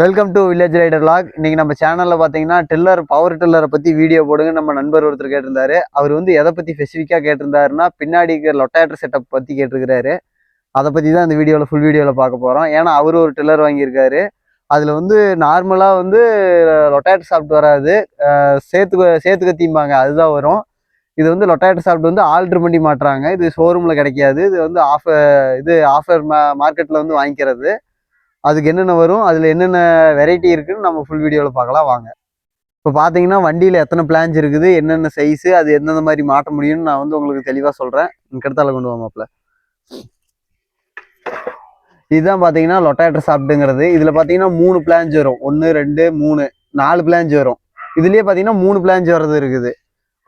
Welcome to village rider vlog இன்னைக்கு நம்ம சேனலில் பார்த்தீங்கன்னா டில்லர் பவர் டில்லரை பற்றி வீடியோ போடுங்க. நம்ம நண்பர் ஒருத்தர் கேட்டிருந்தாரு. அவர் வந்து எதை பற்றி ஸ்பெசிஃபிக்காக கேட்டிருந்தாருன்னா பின்னாடி இருக்கிற லொட்டாட்டர் செட்டப் பற்றி கேட்டிருக்கிறாரு. அதை பற்றி தான் இந்த வீடியோவில் ஃபுல் வீடியோவில் பார்க்க போகிறோம் ஏன்னா அவர் ஒரு டில்லர் வாங்கியிருக்காரு. அதில் வந்து நார்மலாக வந்து லொட்டாட்டர் சாப்பிட்டு வராது. சேர்த்து சேர்த்து கத்திம்பாங்க அதுதான் வரும். இது வந்து லொட்டாட்டர் சாப்பிட்டு வந்து ஆல்ட்ரு பண்ணி மாட்டுறாங்க. இது ஷோரூமில் கிடைக்காது. இது வந்து ஆஃபர் இது ஆஃபர் மா மார்க்கெட்டில் வந்து வாங்கிக்கிறது. அதுக்கு என்னென்ன வரும் அதில் என்னென்ன வெரைட்டி இருக்குன்னு நம்ம ஃபுல் வீடியோவில் பார்க்கலாம். வாங்க. இப்போ பார்த்தீங்கன்னா வண்டியில் எத்தனை பிளான்ஸ் இருக்குது என்னென்ன சைஸு அது எந்தெந்த மாதிரி மாட்ட முடியும்னு நான் வந்து உங்களுக்கு தெளிவாக சொல்கிறேன் கிடத்தால கொண்டு வாமாப்பில் இதுதான் பார்த்தீங்கன்னா லொட்டாட்டர் சாப்பிட்டுங்கிறது. இதில் பார்த்தீங்கன்னா மூணு பிளான்ஸ் வரும். ஒன்று ரெண்டு மூணு நாலு பிளான்ஸ் வரும். இதுலேயே பார்த்தீங்கன்னா மூணு பிளான்ஸ் வர்றது இருக்குது.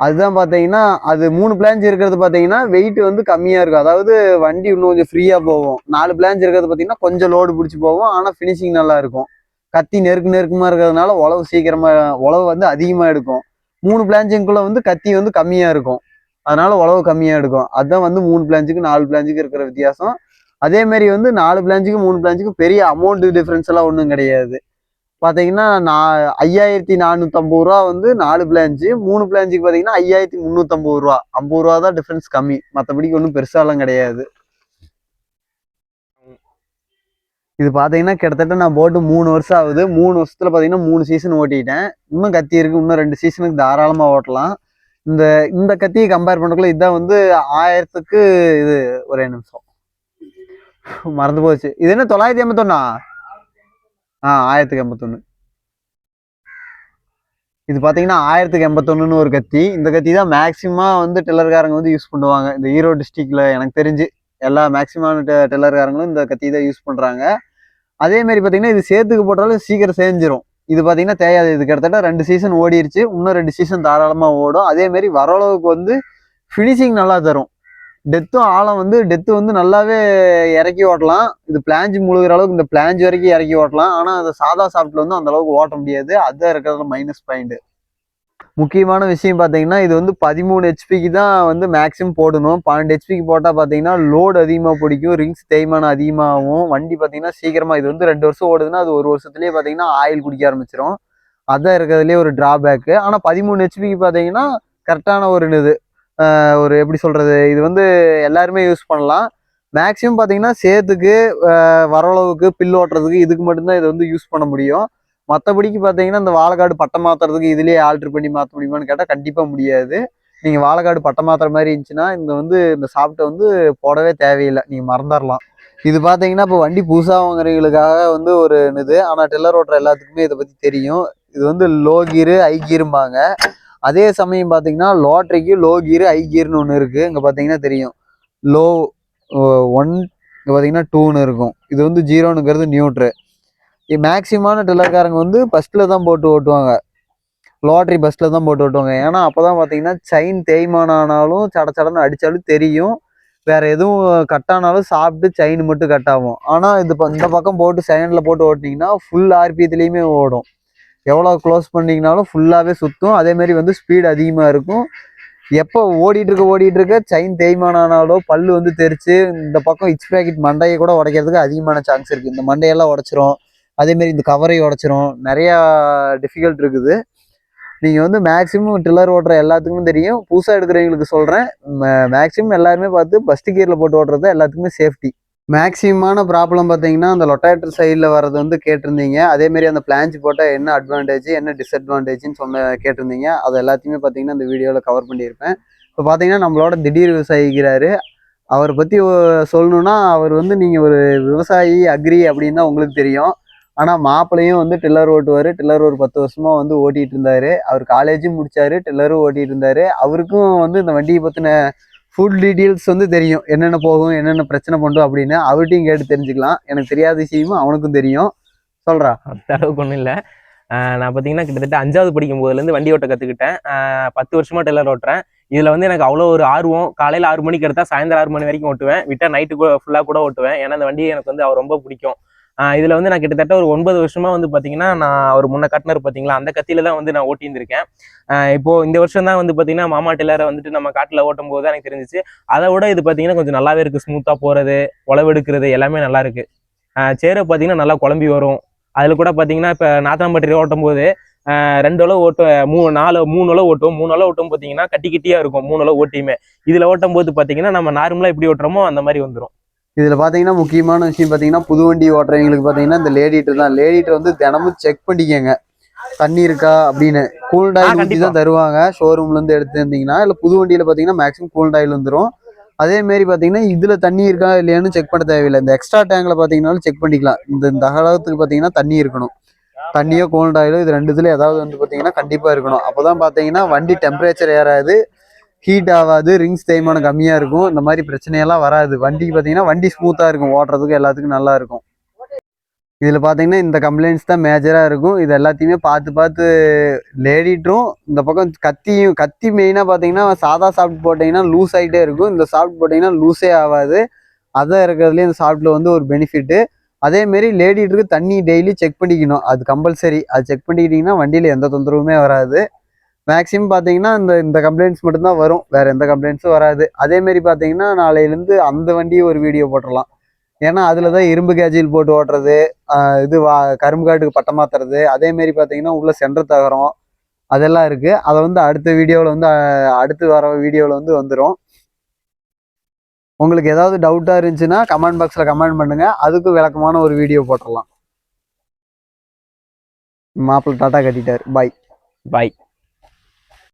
அதுதான் பார்த்தீங்கன்னா அது மூணு பிளான்ஸ் இருக்கிறது பார்த்தீங்கன்னா வெயிட் வந்து கம்மியாக இருக்கும். அதாவது வண்டி இன்னும் கொஞ்சம் ஃப்ரீயாக போகும். நாலு பிளான்ஸ் இருக்கிறது பார்த்தீங்கன்னா கொஞ்சம் லோடு பிடிச்சி போகும். ஆனால் ஃபினிஷிங் நல்லா இருக்கும். கத்தி நெருக்கு நெருக்கமாக இருக்கிறதுனால உழவு சீக்கிரமாக உழவு வந்து அதிகமாக எடுக்கும். மூணு பிளான்ஸுக்குள்ளே வந்து கத்தி வந்து கம்மியாக இருக்கும். அதனால உழவு கம்மியாக எடுக்கும். அதுதான் வந்து மூணு பிளான்ஸுக்கு நாலு பிளான்ஸுக்கு இருக்கிற வித்தியாசம். அதே மாதிரி வந்து நாலு பிளான்ஸுக்கு மூணு பிளான்ஸுக்கு பெரிய அமௌண்ட் டிஃப்ரென்ஸ் எல்லாம் ஒன்றும் கிடையாது. பார்த்தீங்கன்னா நான் ஐயாயிரத்தி நானூற்றம்பது ரூபா வந்து நாலு பிளான்ச்சு மூணு பிளான்ச்சுக்கு பார்த்தீங்கன்னா ஐயாயிரத்தி முந்நூற்றம்பது ரூபா. ஐம்பது ரூபா தான் டிஃப்ரென்ஸ் கம்மி. மற்றபடிக்கு ஒன்றும் பெருசாலாம் கிடையாது. இது பார்த்தீங்கன்னா கிட்டத்தட்ட நான் போட்டு மூணு வருஷம் ஆகுது. மூணு வருஷத்துல பார்த்தீங்கன்னா மூணு சீசன் ஓட்டிட்டேன். இன்னும் கத்தி இருக்கு. இன்னும் ரெண்டு சீசனுக்கு தாராளமாக ஓட்டலாம். இந்த இந்த கத்தியை கம்பேர் பண்ணக்குள்ள இதுதான் வந்து ஆயிரத்துக்கு இது ஒரே நிமிஷம். மறந்து போச்சு. இது என்ன தொள்ளாயிரத்தி ஐம்பத்தொன்னா? ஆ ஆயிரத்துக்கு எண்பத்தொன்று இது பார்த்தீங்கன்னா ஆயிரத்துக்கு எண்பத்தொன்னுன்னு ஒரு கத்தி. இந்த கத்தி தான் மேக்ஸிமம் வந்து டெல்லர்காரங்க வந்து யூஸ் பண்ணுவாங்க. இந்த ஈரோடு டிஸ்ட்ரிக்டில் எனக்கு தெரிஞ்சு எல்லா மேக்சிமம் டெல்லர்காரங்களும் இந்த கத்தி தான் யூஸ் பண்ணுறாங்க அதேமாரி பார்த்தீங்கன்னா இது சேர்த்துக்கு போட்டாலும் சீக்கிரம் சேஞ்சிரும். இது பார்த்தீங்கன்னா தேயாது. இது கிட்டத்தட்ட ரெண்டு சீசன் ஓடிருச்சு. இன்னும் ரெண்டு சீசன் தாராளமாக ஓடும். அதேமாரி வரளவுக்கு வந்து ஃபினிஷிங் நல்லா தரும். டெத்தும் ஆழம் வந்து டெத்து வந்து நல்லாவே இறக்கி ஓட்டலாம். இது பிளாஞ்சு முழுகிற அளவுக்கு இந்த பிளாஞ்சு வரைக்கும் இறக்கி ஓட்டலாம். ஆனால் அந்த சாதா சாப்பிட்டு வந்து அந்த அளவுக்கு ஓட்ட முடியாது. அதுதான் இருக்கிறதுல மைனஸ் பாயிண்ட் முக்கியமான விஷயம் பார்த்தீங்கன்னா இது வந்து பதிமூணு ஹெச்பிக்கு தான் வந்து மேக்ஸிமம் போடணும். பன்னெண்டு ஹெச்பிக்கு போட்டால் பார்த்தீங்கன்னா லோடு அதிகமாக பிடிக்கும் ரிங்ஸ் தேய்மானம் அதிகமாகும். வண்டி பார்த்தீங்கன்னா சீக்கிரமாக இது வந்து ரெண்டு வருஷம் ஓடுதுன்னா அது ஒரு வருஷத்துலேயே பார்த்தீங்கன்னா ஆயில் குடிக்க ஆரம்பிச்சிடும் அதான் இருக்கிறதுலே ஒரு டிராபேக்கு ஆனால் பதிமூணு ஹெச்பிக்கு பார்த்தீங்கன்னா கரெக்டான ஒரு இது. ஒரு எப்படி சொல்கிறது இது வந்து எல்லாருமே யூஸ் பண்ணலாம். மேக்ஸிமம் பார்த்தீங்கன்னா சேத்துக்கு வரளவுக்கு பில் ஓட்டுறதுக்கு இதுக்கு மட்டும்தான் இதை வந்து யூஸ் பண்ண முடியும். மற்றபடிக்கு பார்த்தீங்கன்னா இந்த வாழைக்காடு பட்டம் மாற்றுறதுக்கு இதுலேயே ஆல்ட்ரு பண்ணி மாற்ற முடியுமான்னு கேட்டால் கண்டிப்பாக முடியாது. நீங்கள் வாழைக்காடு பட்டம் மாற்றுற மாதிரி இருந்துச்சுன்னா இந்த வந்து இந்த சாப்பிட்ட வந்து போடவே தேவையில்லை. நீங்கள் மறந்துடலாம் இது பார்த்தீங்கன்னா இப்போ வண்டி புதுசாக வாங்குறவங்களுக்காக வந்து ஒரு இது ஆனால் டெல்லர் ஓட்டுற எல்லாத்துக்குமே இதை பற்றி தெரியும். இது வந்து லோ கீரு ஐ கீரும்பாங்க அதே சமயம் பார்த்தீங்கன்னா லாட்ரிக்கு லோ கீரு ஐ கீர்னு ஒன்று இருக்குது இங்கே பார்த்தீங்கன்னா தெரியும். லோ ஒன் இங்கே பார்த்தீங்கன்னா டூன்னு இருக்கும். இது வந்து ஜீரோனுங்கிறது நியூட்ரு மேக்சிமான டில்லர்காரங்க வந்து ஃபஸ்ட்டில் தான் போட்டு ஓட்டுவாங்க. லாட்ரி பஸ்ஸில் தான் போட்டு ஓட்டுவாங்க. ஏன்னா அப்போ தான் பார்த்தீங்கன்னா செயின் தேய்மானம் ஆனாலும் சட சடன்னு அடித்தாலும் தெரியும். வேற எதுவும் கட் ஆனாலும் சாப்பிட்டு செயின் மட்டும் கட் ஆகும். ஆனால் இது இந்த பக்கம் போட்டு செகண்டில் போட்டு ஓட்டினீங்கன்னா ஃபுல் ஆர்பிஎத்துலேயுமே ஓடும். எவ்வளோ க்ளோஸ் பண்ணிங்கனாலும் ஃபுல்லாகவே சுற்றும் அதேமாரி வந்து ஸ்பீடு அதிகமாக இருக்கும். எப்போ ஓடிட்டு இருக்க ஓடிட்டு இருக்க செயின் தேய்மானம் ஆனாலோ பல்லு வந்து தெரிச்சு இந்த பக்கம் இச் பேக்கெட் மண்டையை கூட உடைக்கிறதுக்கு அதிகமான சான்ஸ் இருக்குது இந்த மண்டையெல்லாம் உடச்சிரும். அதேமாரி இந்த கவரை உடச்சிரும். நிறையா டிஃபிகல்ட் இருக்குது. நீங்கள் வந்து மேக்ஸிமம் ட்ரில்லர் ஓட்டுற எல்லாத்துக்குமே தெரியும். புதுசாக எடுக்கிறவங்களுக்கு சொல்கிறேன் மேக்ஸிமம் எல்லாருமே பார்த்து ஃபஸ்ட்டு கியரில் போட்டு ஓட்டுறது எல்லாத்துக்குமே சேஃப்டி மேக்ஸிமமான ப்ராப்ளம் பார்த்தீங்கன்னா அந்த லொட்டாட்டர் சைடில் வர்றது வந்து கேட்டிருந்தீங்க. அதேமாரி அந்த பிளான்ச் போட்டால் என்ன அட்வான்டேஜ் என்ன டிஸ்அட்வான்டேஜ்னு சொன்ன கேட்டிருந்தீங்க. அது எல்லாத்தையுமே பார்த்தீங்கன்னா இந்த வீடியோவில் கவர் பண்ணியிருப்பேன். இப்போ பார்த்தீங்கன்னா நம்மளோட திடீர் விவசாயிக்கிறாரு. அவரை பற்றி சொல்லணுன்னா அவர் வந்து நீங்கள் ஒரு விவசாயி அக்ரி அப்படின்னு தான் உங்களுக்கு தெரியும். ஆனால் மாப்பிள்ளையும் வந்து டில்லர் ஓட்டுவார். டில்லர் ஒரு பத்து வருஷமாக வந்து ஓட்டிகிட்டு இருந்தார். அவர் காலேஜும் முடித்தார் டில்லரும் ஓட்டிகிட்டு இருந்தார். அவருக்கும் வந்து இந்த வண்டியை பற்றின ஃபுல் டீட்டெயில்ஸ் வந்து தெரியும். என்னென்ன போகும் என்னென்ன பிரச்சனை பண்ணும் அப்படின்னு அவர்கிட்டையும் கேட்டு தெரிஞ்சுக்கலாம். எனக்கு தெரியாத விஷயமும் அவனுக்கும் தெரியும். சொல்கிறா அந்த அளவுக்கு ஒன்றும் இல்லை. நான் பார்த்தீங்கன்னா கிட்டத்தட்ட அஞ்சாவது படிக்கும் போதுலேருந்து வண்டி ஓட்ட கற்றுக்கிட்டேன் பத்து வருஷமா டெய்லர் ஓட்டுறேன். இதில் வந்து எனக்கு அவ்வளோ ஒரு ஆர்வம். காலையில் ஆறு மணிக்கு எடுத்தால் சாயந்தரம் ஆறு மணி வரைக்கும் ஓட்டுவேன். விட்டால் நைட்டு கூட ஃபுல்லாக கூட ஓட்டுவேன். ஏன்னா அந்த வண்டி எனக்கு வந்து அவர் ரொம்ப பிடிக்கும். இதில் வந்து நான் கிட்டத்தட்ட ஒரு ஒன்பது வருஷமாக வந்து பார்த்தீங்கன்னா நான் அவர் முன்ன கட்டினர் பார்த்தீங்களா அந்த கத்தியில் தான் வந்து நான் ஓட்டியிருந்திருக்கேன். இப்போது இந்த வருஷம் தான் வந்து பார்த்தீங்கன்னா மாமா டெய்லரை வந்துட்டு நம்ம காட்டில் ஓட்டும் போது தான் எனக்கு தெரிஞ்சிச்சு. அதை விட இது பார்த்தீங்கன்னா கொஞ்சம் நல்லாவே இருக்குது ஸ்மூத்தாக போகிறது உழவெடுக்கிறது எல்லாமே நல்லா இருக்கு. சேரை பார்த்தீங்கன்னா நல்லா குழம்பி வரும். அதில் கூட பார்த்தீங்கன்னா இப்போ நாத்தாம்பட்டி ஓட்டும் போது ரெண்டு அளவு ஓட்டும் மூணு நாலு மூணு அளவு ஓட்டும் மூணு அளவு ஓட்டும் பார்த்தீங்கன்னா கட்டி கட்டியாக இருக்கும் மூணு அளவு ஓட்டியுமே. இதில் ஓட்டும் போது பார்த்தீங்கன்னா நம்ம நார்மலாக எப்படி ஓட்டுறோமோ அந்த மாதிரி வந்துடும் இதுல பாத்தீங்கன்னா முக்கியமான விஷயம் பாத்தீங்கன்னா புது வண்டி ஓட்டுறவங்களுக்கு பாத்தீங்கன்னா இந்த லேடிட்டர் தான். லேடிட்டர் வந்து தினமும் செக் பண்ணிக்கங்க. தண்ணி இருக்கா அப்படின்னு. கூல் ஆ, ஆயில் ஊற்றி. தான் தருவாங்க. ஷோரூம்ல இருந்து எடுத்து இருந்தீங்கன்னா இல்ல புது வண்டியில பாத்தீங்கன்னா மேக்ஸிமம் கூல் ஆயில் வந்துரும். அதே மாதிரி பாத்தீங்கன்னா இதுல தண்ணி இருக்கா இல்லையான்னு செக் பண்ண தேவையில்லை. இந்த எக்ஸ்ட்ரா டேங்க்ல பாத்தீங்கன்னாலும் செக் பண்ணிக்கலாம். இந்த இந்த அகலத்துக்கு பாத்தீங்கன்னா தண்ணி இருக்கணும். தண்ணியோ கோல்ட் ஆயிலோ இது ரெண்டுத்துல ஏதாவது வந்து பாத்தீங்கன்னா கண்டிப்பா இருக்கணும். அப்பதான் பாத்தீங்கன்னா வண்டி டெம்பரேச்சர் ஏறாது. ஹீட் ஆகாது ரிங்ஸ் தேய்மானம் கம்மியாக இருக்கும். இந்த மாதிரி பிரச்சனையெல்லாம் வராது. வண்டிக்கு பார்த்தீங்கன்னா வண்டி ஸ்மூத்தாக இருக்கும். ஓட்டுறதுக்கு எல்லாத்துக்கும் நல்லா இருக்கும். இதில் பார்த்தீங்கன்னா இந்த கம்ப்ளைண்ட்ஸ் தான் மேஜராக இருக்கும். இது எல்லாத்தையுமே பார்த்து பார்த்து லேடிட்டும் இந்த பக்கம் கத்தியும் கத்தி மெயினாக பார்த்தீங்கன்னா சாதா சாஃப்ட் போட்டிங்கன்னா லூஸ் ஆகிட்டே இருக்கும். இந்த சாஃப்ட் போட்டிங்கன்னா லூஸே ஆகாது. அதான் இருக்கிறதுலேயே இந்த சாஃப்ட்டில் வந்து ஒரு பெனிஃபிட்டு அதேமாரி லேடிட்டுக்கு தண்ணி டெய்லி செக் பண்ணிக்கணும். அது கம்பல்சரி அது செக் பண்ணிக்கிட்டிங்கன்னா வண்டியில் எந்த தொந்தரவுமே வராது. மேக்ஸிமம் பார்த்தீங்கன்னா இந்த இந்த கம்ப்ளைண்ட்ஸ் மட்டும்தான் வரும். வேறு எந்த கம்ப்ளைண்ட்ஸும் வராது. அதேமாரி பார்த்தீங்கன்னா நாளையிலேருந்து அந்த வண்டியை ஒரு வீடியோ போட்டுடலாம் ஏன்னா அதில் தான் இரும்பு கேஜில் போட்டு ஓட்டுறது இது வா கரும்பு காட்டுக்கு பட்டம் மாத்துறது அதேமாரி பார்த்தீங்கன்னா உள்ளே சென்டர் தகரம் அதெல்லாம் இருக்குது அதை வந்து அடுத்த வீடியோவில் வந்து அடுத்து வர வீடியோவில் வந்து வந்துடும் உங்களுக்கு ஏதாவது டவுட்டாக இருந்துச்சுன்னா கமெண்ட் பாக்ஸில் கமெண்ட் பண்ணுங்கள் அதுக்கும் விளக்கமான ஒரு வீடியோ போட்டுடலாம் மாப்பிள்ளை டாட்டா கட்டிட்டார். பாய் பாய்